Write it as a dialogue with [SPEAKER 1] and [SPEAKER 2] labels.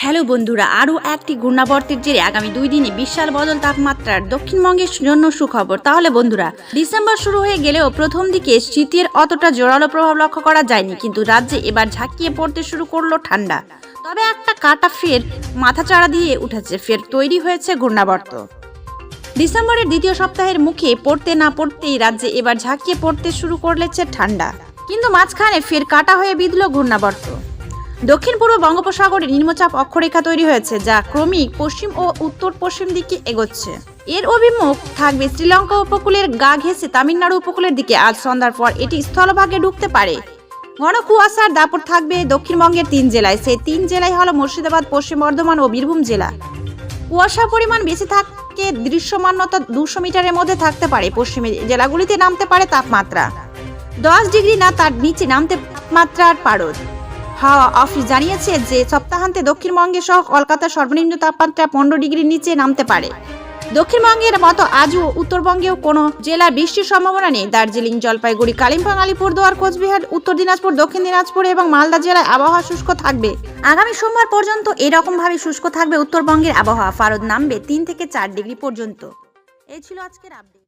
[SPEAKER 1] Hello বন্ধুরা, আরও একটি ঘূর্ণাবর্তের জেরে আগামী দুই দিনে বিশাল বদল তাপমাত্রার দক্ষিণবঙ্গের জন্য সুখবর। তাহলে বন্ধুরা, ডিসেম্বর শুরু হয়ে গেলেও প্রথম দিকে শীতের অতটা জোরালো প্রভাব লক্ষ্য করা যায়নি, কিন্তু রাজ্যে এবার ঝাঁকিয়ে পড়তে শুরু করল ঠান্ডা। তবে একটা কাটা ফের মাথাচাড়া দিয়ে উঠেছে, ফের তৈরি হয়েছে ঘূর্ণাবর্ত। ডিসেম্বরের দ্বিতীয় সপ্তাহের মুখে পড়তে না পড়তেই রাজ্যে এবার ঝাঁকিয়ে পড়তে শুরু করলেছে ঠান্ডা। কিন্তু মাঝখানে ফের কাটা হয়ে বিঁধল ঘূর্ণাবর্ত। দক্ষিণ পূর্ব বঙ্গোপসাগরে নিম্নচাপ অক্ষরেখা তৈরি হয়েছে, যা ক্রমিক পশ্চিম ও উত্তর পশ্চিম দিকে এগোচ্ছে। এর অভিমুখ থাকবে শ্রীলঙ্কা উপকূলের গা ঘেঁষে তামিলনাড়ু উপকূলের দিকে। আজ সন্ধ্যার পর এটি স্থলভাগে ঢুকতে পারে। ঘন কুয়াশার দাপট থাকবে দক্ষিণবঙ্গের তিন জেলায়। সেই তিন জেলায় হলো মুর্শিদাবাদ, পশ্চিম বর্ধমান ও বীরভূম জেলা। কুয়াশার পরিমাণ বেশি থাকে দৃশ্যমানতা দুশো মিটারের মধ্যে থাকতে পারে। পশ্চিমের জেলাগুলিতে নামতে পারে তাপমাত্রা। দশ ডিগ্রি না তার নিচে নামতে তাপমাত্রার পারদ। হাওয়া অফিস জানিয়েছে যে সপ্তাহান্তে দক্ষিণবঙ্গে সহ কলকাতার সর্বনিম্ন তাপমাত্রা পনেরো ডিগ্রির নিচে নামতে পারে। দক্ষিণবঙ্গের মতো আজও উত্তরবঙ্গেও কোনো জেলার বৃষ্টির সম্ভাবনা নেই। দার্জিলিং, জলপাইগুড়ি, কালিম্পং, আলিপুরদুয়ার, কোচবিহার, উত্তর দিনাজপুর, দক্ষিণ দিনাজপুর এবং মালদা জেলায় আবহাওয়া শুষ্ক থাকবে। আগামী সোমবার পর্যন্ত এরকমভাবে শুষ্ক থাকবে উত্তরবঙ্গের আবহাওয়া। ফারদ নামবে তিন থেকে চার ডিগ্রি পর্যন্ত। এই ছিল আজকের আপডেট।